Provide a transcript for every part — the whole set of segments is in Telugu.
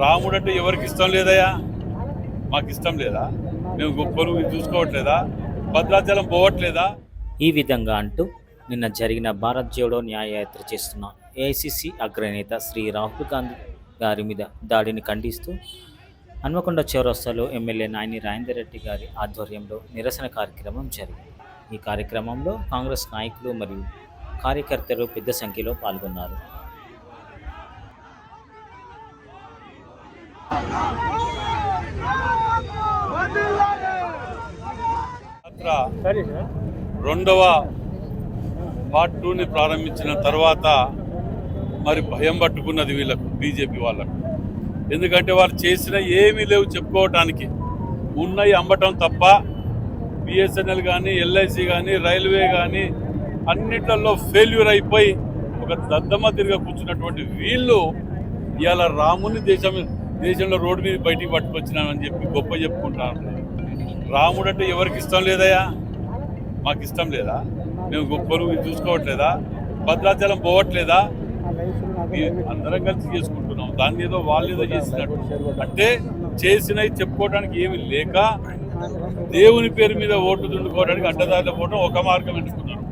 రాముడు అంటే ఎవరికి ఇష్టం లేదయ్యా? మాకు ఇష్టం లేదా? మేము గొప్పలు చూసుకోవట్లేదా? భద్రాచలం పోవట్లేదా? ఈ విధంగా అంటూ నిన్న జరిగిన భారత్ జోడో న్యాయయాత్ర చేస్తున్న ఏఐసిసి అగ్రనేత శ్రీ రాహుల్ గాంధీ గారి మీద దాడిని ఖండిస్తూ హన్మకొండ చౌరస్తాలో ఎమ్మెల్యే నాయని రాజేందర్ రెడ్డి గారి ఆధ్వర్యంలో నిరసన కార్యక్రమం జరిగింది. ఈ కార్యక్రమంలో కాంగ్రెస్ నాయకులు మరియు కార్యకర్తలు పెద్ద సంఖ్యలో పాల్గొన్నారు. యాత్ర రెండవ పార్ట్ టూని ప్రారంభించిన తర్వాత మరి భయం పట్టుకున్నది వీళ్ళకు బీజేపీ వాళ్ళకు. ఎందుకంటే వాళ్ళు చేసిన ఏమీ లేవు చెప్పుకోవటానికి. ఉన్నాయి అమ్మటం తప్ప బిఎస్ఎన్ఎల్ కానీ ఎల్ఐసి కానీ రైల్వే కానీ అన్నిట్లలో ఫెయిల్యూర్ అయిపోయి ఒక దద్దమ్మ తిరిగి కూర్చున్నటువంటి వీళ్ళు ఇవాళ రాముని దేశం దేశంలో రోడ్డు మీద బయటికి పట్టుకొచ్చినామని చెప్పి గొప్ప చెప్పుకుంటాను రాముడు అంటే ఎవరికి ఇష్టం లేదయ్యా? మాకు ఇష్టం లేదా? మేము గొప్పలు చూసుకోవట్లేదా? భద్రాచలం పోవట్లేదా? అందరం కలిసి చేసుకుంటున్నాం. దాన్ని ఏదో వాళ్ళు ఏదో చేసినట్టు. అంటే చేసినవి చెప్పుకోవడానికి ఏమి లేక దేవుని పేరు మీద ఓటు దుండుకోవడానికి అడ్డదారిలో పోవడం ఒక మార్గం ఎంచుకున్నారు.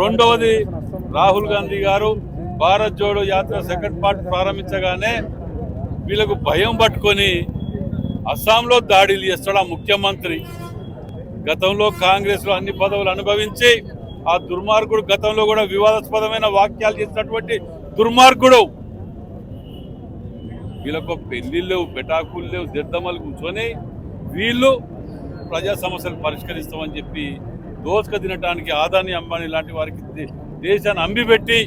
రెండవది రాహుల్ గాంధీ గారు భారత్ జోడో యాత్ర సెకండ్ పార్ట్ ప్రారంభించగానే వీళ్ళకు భయం పట్టుకొని అస్సాంలో దాడులు చేస్తాడు ఆ ముఖ్యమంత్రి. గతంలో కాంగ్రెస్లో అన్ని పదవులు అనుభవించి ఆ దుర్మార్గుడు గతంలో కూడా వివాదాస్పదమైన వాక్యాలు చేసినటువంటి దుర్మార్గుడు. వీళ్ళకు పెళ్ళిళ్ళు లేవు పెటాకులు లేవు దిద్దమ్మలు కూర్చొని వీళ్ళు ప్రజా సమస్యలు పరిష్కరిస్తామని చెప్పి దోసుక తినటానికి ఆదాని అంబానీ లాంటి వారికి దేశాన్ని అంబిపెట్టి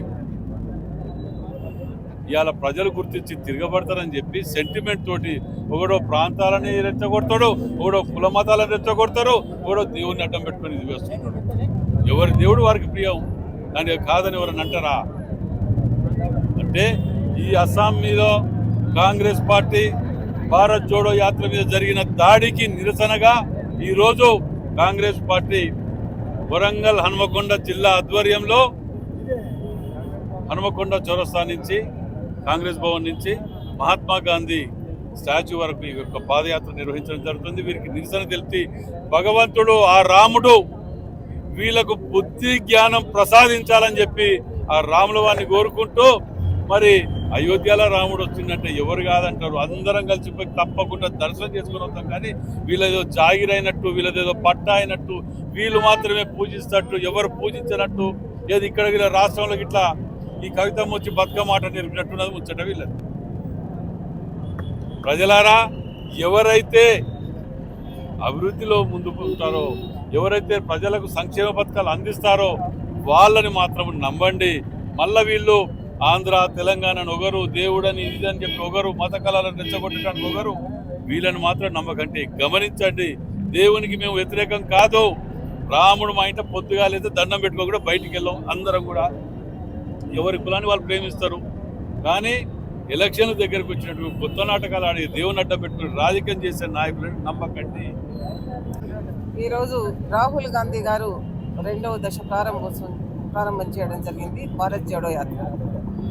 ఇవాళ ప్రజలు గుర్తించి తిరగబడతారని చెప్పి సెంటిమెంట్ తోటి ఒకడో ప్రాంతాలని రెచ్చగొడతాడు ఒకడో కుల మతాలను రెచ్చగొడతారు ఒకడో దేవుడిని అడ్డం పెట్టుకుని ఇది వేస్తున్నాడు. ఎవరి దేవుడు వారికి ప్రియం దాని కాదని ఎవరని అంటారా? అంటే ఈ అస్సాం మీద కాంగ్రెస్ పార్టీ భారత్ జోడో యాత్ర మీద జరిగిన దాడికి నిరసనగా ఈరోజు కాంగ్రెస్ పార్టీ వరంగల్ హనుమకొండ జిల్లా ఆధ్వర్యంలో హనుమకొండ చౌరస్తా నుంచి కాంగ్రెస్ భవన్ నుంచి మహాత్మా గాంధీ స్టాచ్యూ వరకు ఈ యొక్క పాదయాత్ర నిర్వహించడం జరుగుతుంది. వీరికి నిరసన తెలిపి భగవంతుడు ఆ రాముడు వీళ్ళకు బుద్ధి జ్ఞానం ప్రసాదించాలని చెప్పి ఆ రాముల వారిని కోరుకుంటూ మరి అయోధ్యలో రాముడు వచ్చిందంటే ఎవరు కాదంటారు? అందరం కలిసిపోయి తప్పకుండా దర్శనం చేసుకుని వస్తాం. కానీ వీళ్ళేదో జాగిరైనట్టు వీళ్ళదేదో పట్ట అయినట్టు వీళ్ళు మాత్రమే పూజిస్తట్టు ఎవరు పూజించినట్టు ఏది ఇక్కడ వీళ్ళ రాష్ట్రంలో ఇట్లా ఈ కవితం వచ్చి బతుకమ్మ నేర్పినట్టున్నది ముచ్చట వీళ్ళది. ప్రజలారా ఎవరైతే అభివృద్ధిలో ముందుకు ఉంటారో ఎవరైతే ప్రజలకు సంక్షేమ పథకాలు అందిస్తారో వాళ్ళని మాత్రం నమ్మండి. మళ్ళా వీళ్ళు ఆంధ్ర తెలంగాణ ఒకరు దేవుడని ఇదని చెప్పి ఒకరు మత కళలను రెచ్చగొట్టడానికి ఒకరు వీళ్ళని మాత్రం నమ్మకండి గమనించండి. దేవునికి మేము వ్యతిరేకం కాదు. రాముడు మా ఇంట పొద్దుగా లేదా దండం పెట్టుకోకుండా బయటికి వెళ్ళాం. అందరం కూడా ఎవరి కులాన్ని వాళ్ళు ప్రేమిస్తారు. కానీ ఎలక్షన్ దగ్గరకు వచ్చినట్టు కొత్త నాటకాలు ఆడి దేవుని అడ్డ పెట్టుకుని రాజకీయం చేసే నాయకులను నమ్మకండి. ఈరోజు రాహుల్ గాంధీ గారు రెండవ దశ ప్రారంభోత్సవం ప్రారంభం చేయడం జరిగింది భారత్ జోడో యాత్ర.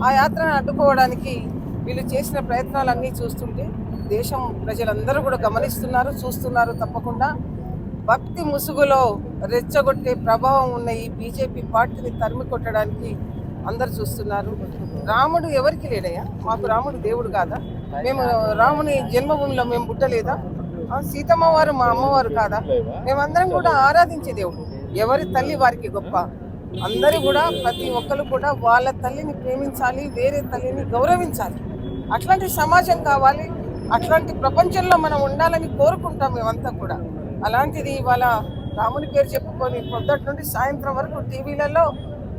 ఆ యాత్రను అడ్డుకోవడానికి వీళ్ళు చేసిన ప్రయత్నాలన్నీ చూస్తుంటే దేశం ప్రజలందరూ కూడా గమనిస్తున్నారు చూస్తున్నారు తప్పకుండా. భక్తి ముసుగులో రెచ్చగొట్టే ప్రభావం ఉన్న ఈ బీజేపీ పార్టీని తరిమి కొట్టడానికి అందరు చూస్తున్నారు. రాముడు ఎవరికి లేడయ్యా? మాకు రాముడు దేవుడు కాదా? మేము రాముని జన్మభూమిలో మేము పుట్టలేదా? సీతమ్మ వారు మా అమ్మవారు కాదా? మేమందరం కూడా ఆరాధించే దేవుడు. ఎవరి తల్లి వారికి గొప్ప? అందరూ కూడా ప్రతి ఒక్కరు కూడా వాళ్ళ తల్లిని ప్రేమించాలి వేరే తల్లిని గౌరవించాలి. అట్లాంటి సమాజం కావాలి అట్లాంటి ప్రపంచంలో మనం ఉండాలని కోరుకుంటాం మేమంతా కూడా. అలాంటిది ఇవాళ రాముని పేరు చెప్పుకొని పొద్దుటి నుండి సాయంత్రం వరకు టీవీలలో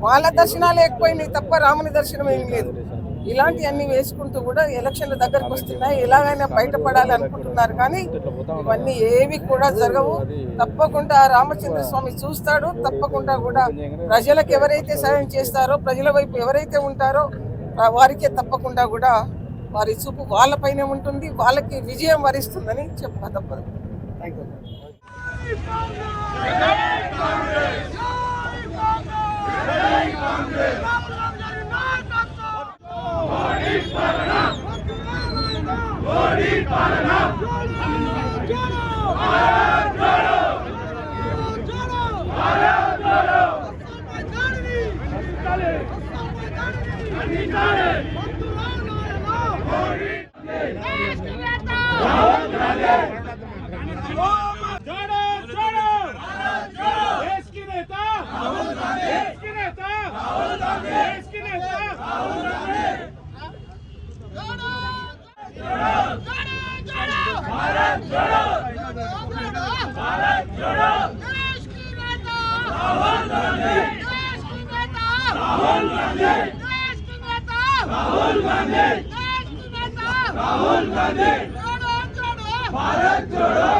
వాళ్ళ దర్శనాలు ఎక్కువైనాయి తప్ప రాముని దర్శనం ఏం లేదు. ఇలాంటివన్నీ వేసుకుంటూ కూడా ఎలక్షన్ల దగ్గరకు వస్తున్నాయి. ఎలాగైనా బయటపడాలి అనుకుంటున్నారు కానీ ఇవన్నీ ఏవి కూడా జరగవు. తప్పకుండా రామచంద్ర స్వామి చూస్తాడు. తప్పకుండా కూడా ప్రజలకు ఎవరైతే సాయం చేస్తారో ప్రజల వైపు ఎవరైతే ఉంటారో వారికే తప్పకుండా కూడా వారి చూపు వాళ్ళపైనే ఉంటుంది. వాళ్ళకి విజయం వరిస్తుందని చెప్ప తప్పదు. Thank you Rahul Rahul Gandhi Bharat Jodo